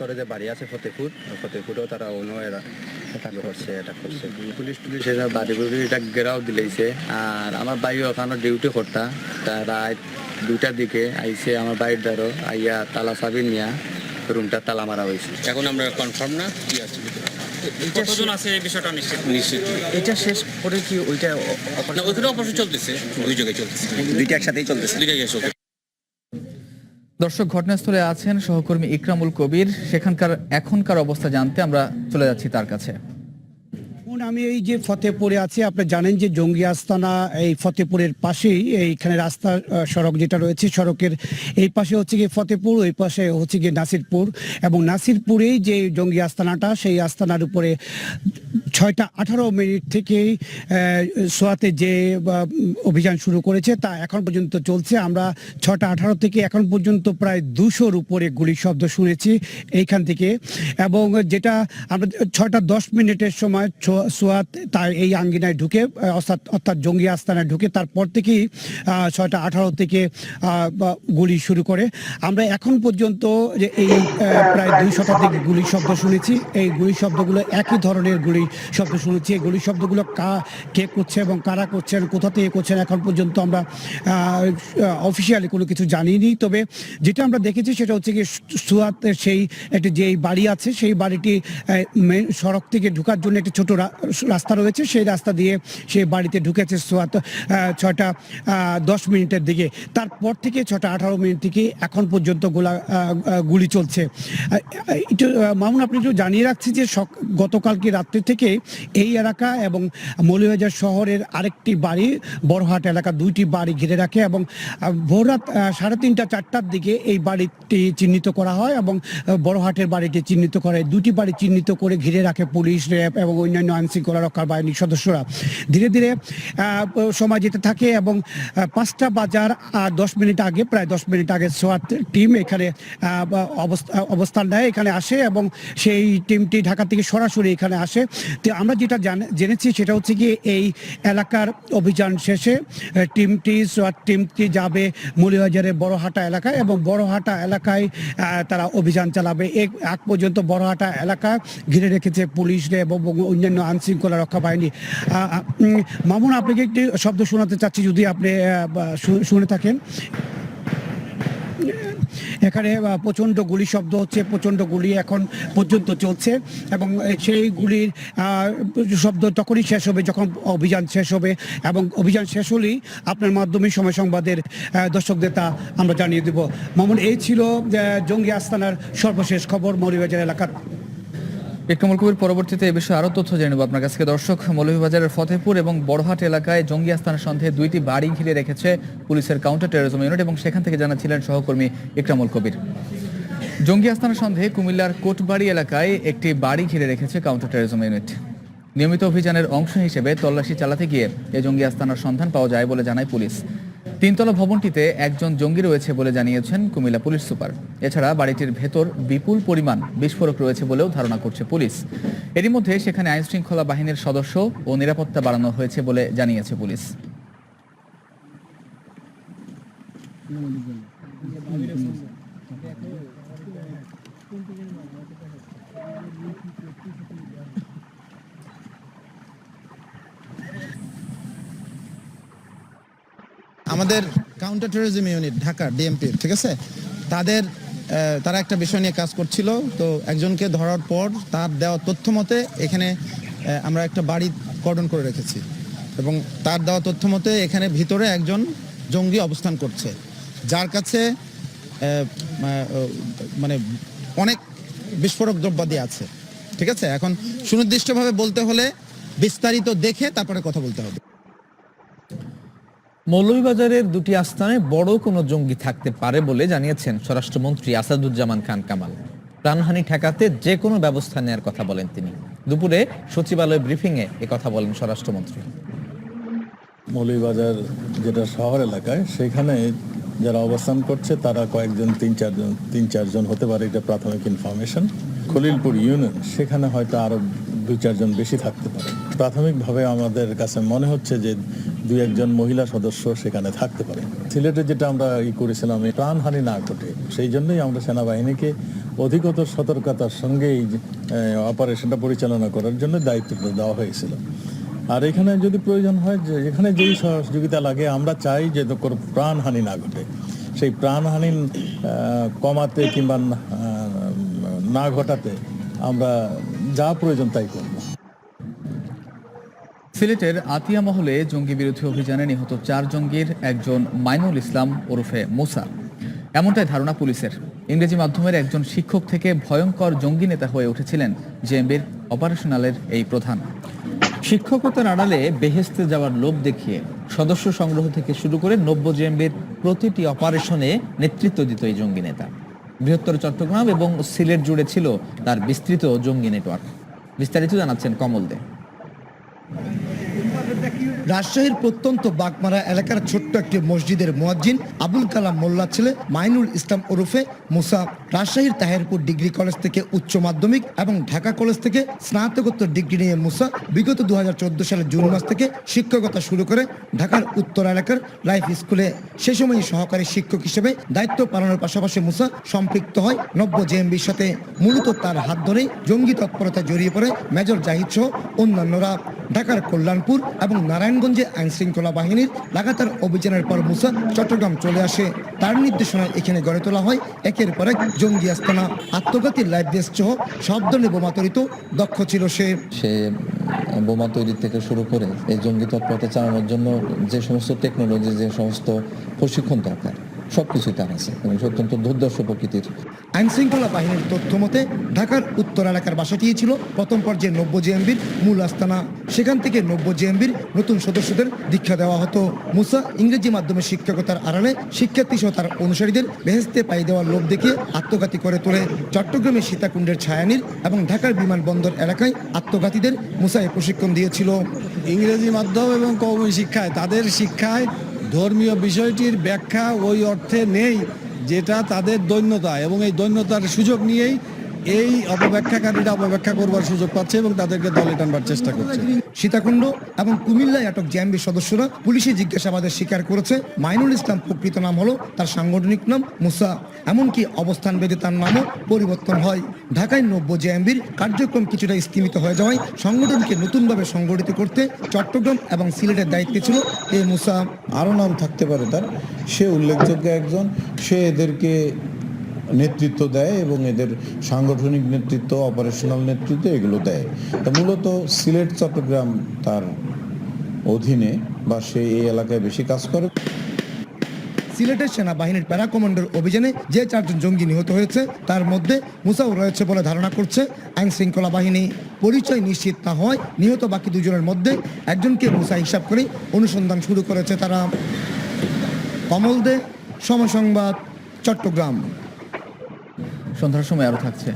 করে যে বাড়ি আছে ফতেপুর ফতেপুরেও তারা অন্য এরা করছে এটা করছে। পুলিশ এরা বাড়ি বুড়ি এটা গেরাও দিলেইছে। আর আমার ভাইও ওখানে ডিউটি করতা। তা রাত দুইটার দিকে আইসে আমার বাইর দ্বারো আইয়া তালা চাবি নিয়া রুমটা তালা মারা হয়েছে। এখন আমরা কনফার্ম না কি আছে কতজন আছে এই বিষয়টা নিশ্চিত? নিশ্চিত। এটা শেষ করে কি ওইটা না ওইখানে অপারেশন চলতেছে। দুই জায়গায় চলতেছে। দুইটা একসাথেই চলতেছে। দর্শক, ঘটনাস্থলে আছেন সহকর্মী ইকরামুল কবির। সেখানকার, এখনকার অবস্থা জানতে আমরা চলে যাচ্ছি তার কাছে। এখন আমি এই যে ফতেপুরে আছি, আপনি জানেন যে জঙ্গি আস্তানা এই ফতেপুরের পাশেই এইখানে রাস্তা সড়ক যেটা রয়েছে, সড়কের এই পাশে হচ্ছে গিয়ে ফতেপুর ওই পাশে হচ্ছে গিয়ে নাসিরপুর এবং নাসিরপুরেই যে জঙ্গি আস্তানাটা, সেই আস্তানার উপরে ছয়টা আঠারো মিনিট থেকেই সোয়াতে যে অভিযান শুরু করেছে, তা এখন পর্যন্ত চলছে। আমরা ছটা আঠারো থেকে এখন পর্যন্ত প্রায় দুশোর উপরে গুলি শব্দ শুনেছি এইখান থেকে এবং যেটা আমরা ছটা দশ মিনিটের সময় সোয়াত তার এই আঙ্গিনায় ঢুকে অর্থাৎ অর্থাৎ জঙ্গি আস্তানায় ঢুকে তারপর থেকেই ছয়টা আঠারো থেকে গুলি শুরু করে। আমরা এখন পর্যন্ত যে এই প্রায় দুই শতাধিক গুলি শব্দ শুনেছি। এই গুলি শব্দগুলো একই ধরনের গুলি শব্দ শুনেছি। এই গুলি শব্দগুলো কা, কে করছে এবং কারা করছেন কোথা থেকে করছেন এখন পর্যন্ত আমরা অফিসিয়ালি কোনো কিছু জানিনি। তবে যেটা আমরা দেখেছি সেটা হচ্ছে কি সুয়াতের সেই একটি যে বাড়ি আছে, সেই বাড়িটি সড়ক থেকে ঢোকার জন্য একটি ছোট রাস্তা রয়েছে, সেই রাস্তা দিয়ে সে বাড়িতে ঢুকেছে ছয়টা দশ মিনিটের দিকে। তারপর থেকে ছটা আঠারো মিনিট থেকে এখন পর্যন্ত গোলা গুলি চলছে। একটু মামুন, আপনি একটু জানিয়ে রাখছি যে গতকালকে রাত্রি থেকে এই এলাকা এবং মৌলভীবাজার শহরের আরেকটি বাড়ি, বড়হাট এলাকা, দুইটি বাড়ি ঘিরে রাখে এবং ভোররাত সাড়ে তিনটা, চারটার দিকে এই বাড়িটি চিহ্নিত করা হয় এবং বড়হাটের বাড়িটি চিহ্নিত করে, দুটি বাড়ি চিহ্নিত করে ঘিরে রাখে পুলিশ, র্যাব এবং অন্যান্য আইন শৃঙ্খলা রক্ষার বাহিনীর সদস্যরা ধীরে ধীরে সময় যেতে থাকে এবং পাঁচটা বাজার দশ মিনিট আগে, প্রায় দশ মিনিট আগে সোয়াত টিম এখানে অবস্থান নেয়, এখানে আসে এবং সেই টিমটি ঢাকা থেকে সরাসরি এখানে আসে। তো আমরা যেটা জানে- জেনেছি সেটা হচ্ছে কি এই এলাকার অভিযান শেষে টিমটি সোয়াত টিমটি যাবে মৌলিবাজারের বড়হাটা এলাকায় এবং বড়হাটা এলাকায় তারা অভিযান চালাবে। এক পর্যন্ত বড়হাটা এলাকা ঘিরে রেখেছে পুলিশ এবং অন্যান্য আইন শৃঙ্খলা রক্ষা উম, মামুন আপনাকে একটি শব্দ শোনাতে চাচ্ছি যদি আপনি শুনে থাকেন। এখানে প্রচণ্ড গুলি শব্দ হচ্ছে প্রচণ্ড গুলি এখন পর্যন্ত চলছে এবং সেই গুলির শব্দ তখনই শেষ হবে যখন অভিযান শেষ হবে এবং অভিযান শেষ হলেই আপনার মাধ্যমে সময় সংবাদের দর্শকদের তা আমরা জানিয়ে দেব। মামুন এই ছিল জঙ্গি আস্তানার সর্বশেষ খবর মৌলিবাজার এলাকার। ইকরামুল কবির পরবর্তীতে এ বিষয়ে আরও তথ্য জেনে নেব আপনার কাছ থেকে। দর্শক, মৌলভীবাজারের ফতেপুর এবং বড়হাট এলাকায় জঙ্গি আস্তানের সন্দেহে দুইটি বাড়ি ঘিরে রেখেছে পুলিশের কাউন্টার টেরোরিজম ইউনিট এবং সেখান থেকে জানাচ্ছিলেন সহকর্মী ইকরামুল কবির। জঙ্গি আস্তানের সন্দেহে কুমিল্লার কোটবাড়ি এলাকায় একটি বাড়ি ঘিরে রেখেছে কাউন্টার টেরোরিজম ইউনিট। নিয়মিত অভিযানের অংশ হিসেবে তল্লাশি চালাতে গিয়ে এই জঙ্গি আস্তানার সন্ধান পাওয়া যায় বলে জানায় পুলিশ। তিনতলা ভবনটিতে একজন জঙ্গি রয়েছে বলে জানিয়েছেন কুমিল্লা পুলিশ সুপার। এছাড়া বাড়িটির ভেতর বিপুল পরিমাণ বিস্ফোরক রয়েছে বলেও ধারণা করছে পুলিশ। এরই মধ্যে সেখানে আইনশৃঙ্খলা বাহিনীর সদস্য ও নিরাপত্তা বাড়ানো হয়েছে বলে জানিয়েছে পুলিশ। আমাদের কাউন্টার টেরোরিজম ইউনিট ঢাকা ডিএমপির ঠিক আছে? তাদের তারা একটা বিষয় নিয়ে কাজ করছিল। তো একজনকে ধরার পর তার দেওয়া তথ্য মতে এখানে আমরা একটা বাড়ি কর্ডন করে রেখেছি। এবং তার দেওয়া তথ্য মতে এখানে ভিতরে একজন জঙ্গি অবস্থান করছে। যার কাছে মানে অনেক বিস্ফোরক দ্রব্যাদি আছে। ঠিক আছে? এখন সুনির্দিষ্টভাবে বলতে হলে বিস্তারিত দেখে তারপরে কথা বলতে হবে। মৌলভীবাজারের দুটি আস্তানায় বড় কোনো জঙ্গি থাকতে পারে বলে জানিয়েছেন স্বরাষ্ট্রমন্ত্রী আসাদুজ্জামান খান কামাল। প্রাণহানি ঠেকাতে যে কোনো ব্যবস্থা নেওয়ার কথা বলেন তিনি। দুপুরে সচিবালয় ব্রিফিংয়ে কথা বলেন স্বরাষ্ট্রমন্ত্রী। মৌলভীবাজার যেটা শহর এলাকায়, সেখানে যারা অবস্থান করছে, তারা কয়েকজন, তিন চারজন তিন চারজন হতে পারে, এটা প্রাথমিক ইনফরমেশন। খলিলপুর ইউনিয়ন, সেখানে হয়তো আরও দুই, চারজন বেশি থাকতে পারে। প্রাথমিকভাবে আমাদের কাছে মনে হচ্ছে যে দুই, একজন মহিলা সদস্য সেখানে থাকতে পারে। সিলেটে যেটা আমরা ই করেছিলাম প্রাণহানি না ঘটে, সেই জন্যই আমরা সেনাবাহিনীকে অধিকতর সতর্কতার সঙ্গে এই অপারেশনটা পরিচালনা করার জন্য দায়িত্বটা দেওয়া হয়েছিল। আর এখানে যদি প্রয়োজন হয় যে, এখানে যেই সহযোগিতা লাগে, আমরা চাই যে প্রাণহানি না ঘটে। সেই প্রাণহানি কমাতে কিংবা না ঘটাতে আমরা যা প্রয়োজন তাই করব। সিলেটের আতিয়া মহলে জঙ্গি বিরোধী অভিযানে নিহত চার জঙ্গির একজন মাইনুল ইসলাম ওরফে মোসা। এমনটাই ধারণা পুলিশের। ইংরেজি মাধ্যমের একজন শিক্ষক থেকে ভয়ঙ্কর জঙ্গি নেতা হয়ে উঠেছিলেন জেএমবির অপারেশনালের এই প্রধান। শিক্ষকতার আড়ালে বেহেস্তে যাওয়ার লোভ দেখিয়ে সদস্য সংগ্রহ থেকে শুরু করে নব্য জেএমবির প্রতিটি অপারেশনে নেতৃত্ব দিত এই জঙ্গি নেতা। বৃহত্তর চট্টগ্রাম এবং সিলেট জুড়ে ছিল তার বিস্তৃত জঙ্গি নেটওয়ার্ক। বিস্তারিত জানাচ্ছেন কমল দে রাজশাহীর প্রত্যন্ত বাগমারা এলাকার ছোট্ট একটি মসজিদের মোয়াজ্জিন আবুল কালাম মোল্লা ছেলে মাইনুল ইসলাম ওরফে মুসা রাজশাহীর তাহেরপুর ডিগ্রি কলেজ থেকে উচ্চ মাধ্যমিক এবং ঢাকা কলেজ থেকে স্নাতকোত্তর ডিগ্রি নিয়ে মুসা বিগত দুহাজার চোদ্দ সালের জুন মাস থেকে শিক্ষকতা শুরু করে ঢাকার উত্তর এলাকার লাইফ স্কুলে। সে সময় সহকারী শিক্ষক হিসেবে দায়িত্ব পালনের পাশাপাশি মুসা সম্পৃক্ত হয় নব্য জেএমবির সাথে। মূলত তার হাত ধরেই জঙ্গি তৎপরতায় জড়িয়ে পড়ে মেজর জাহিদ সহ অন্যান্যরা। ঢাকার কল্যাণপুর এবং নারায়ণগঞ্জে আইন শৃঙ্খলা বাহিনীর লাগাতার অভিযানের পর মুসা চট্টগ্রাম চলে আসে। তার নির্দেশনায় এখানে গড়ে তোলা হয় একের পর এক জঙ্গি আস্তানা। আত্মঘাতী লাইফ ভেস্ট সহ সব ধরনের বোমা তৈরিত দক্ষ ছিল সে। সে বোমা তৈরি থেকে শুরু করে এই জঙ্গি তৎপরতা চালানোর জন্য যে সমস্ত টেকনোলজি যে সমস্ত প্রশিক্ষণ দরকার। সবকিছুই তার আছে এবং অত্যন্ত দুর্দর্শ প্রকৃতির। আইন শৃঙ্খলা বাহিনীর তথ্য মতে, ঢাকার উত্তর এলাকার বাসাটিই ছিল প্রথম পর্যায়ে নব্য জেএমবির মূল আস্তানা। সেখান থেকে নব্য জেএমবির নতুন সদস্যদের দীক্ষা দেওয়া হতো। মুসা ইংরেজি মাধ্যমে শিক্ষকতার আড়ালে শিক্ষার্থী সহ তার অনুসারীদের বেহেস্তে পাই দেওয়ার লোভ দেখিয়ে আত্মঘাতী করে তোলে। চট্টগ্রামের সীতাকুণ্ডের ছায়ানীর এবং ঢাকার বিমানবন্দর এলাকায় আত্মঘাতীদের মুসায় প্রশিক্ষণ দিয়েছিল। ইংরেজি মাধ্যম এবং কৌমি শিক্ষায়, তাদের শিক্ষায় ধর্মীয় বিষয়টির ব্যাখ্যা ওই অর্থে নেই যেটা তাদের দৈন্যতা এবং এই দৈন্যতার সুযোগ নিয়েই এই অপব্যাখ্যাকারীরা অপব্যাখ্যা করবার সুযোগ পাচ্ছে এবং তাদেরকে দলে টানবার চেষ্টা করছে। সীতাকুণ্ড এবং কুমিল্লায় আটক জ্যাম্বির সদস্যরা পুলিশি জিজ্ঞাসাবাদের স্বীকার করেছে। মাইনুল ইসলাম প্রকৃত নাম হলো, তার সাংগঠনিক নাম মুসা। এমনকি অবস্থান বেঁধে তার নামও পরিবর্তন হয়। ঢাকায় নব্য জেএমবির কার্যক্রম কিছুটা স্থিমিত হয়ে যাওয়ায় সংগঠনকে নতুনভাবে সংগঠিত করতে চট্টগ্রাম এবং সিলেটের দায়িত্বে ছিল এ মুসা। আরও নাম থাকতে পারে তার। সে উল্লেখযোগ্য একজন। সে এদেরকে নেতৃত্ব দেয় এবং এদের সাংগঠনিক নেতৃত্ব অপারেশনাল নেতৃত্ব এগুলো দেয়। তা মূলত সিলেট, চট্টগ্রাম তার অধীনে বা সে এই এলাকায় বেশি কাজ করে। সিলেটের সেনাবাহিনীর প্যারা কমান্ডার অভিযানে যে চারজন জঙ্গি নিহত হয়েছে, তার মধ্যে মুসাও রয়েছে বলে ধারণা করছে আইন শৃঙ্খলা বাহিনী। পরিচয় নিশ্চিত না হয় নিহত বাকি দুজনের মধ্যে একজনকে মুসা হিসাব করে অনুসন্ধান শুরু করেছে তারা। কমল দে, সময় সংবাদ, চট্টগ্রাম। সন্ধ্যার সময় আরও থাকছে।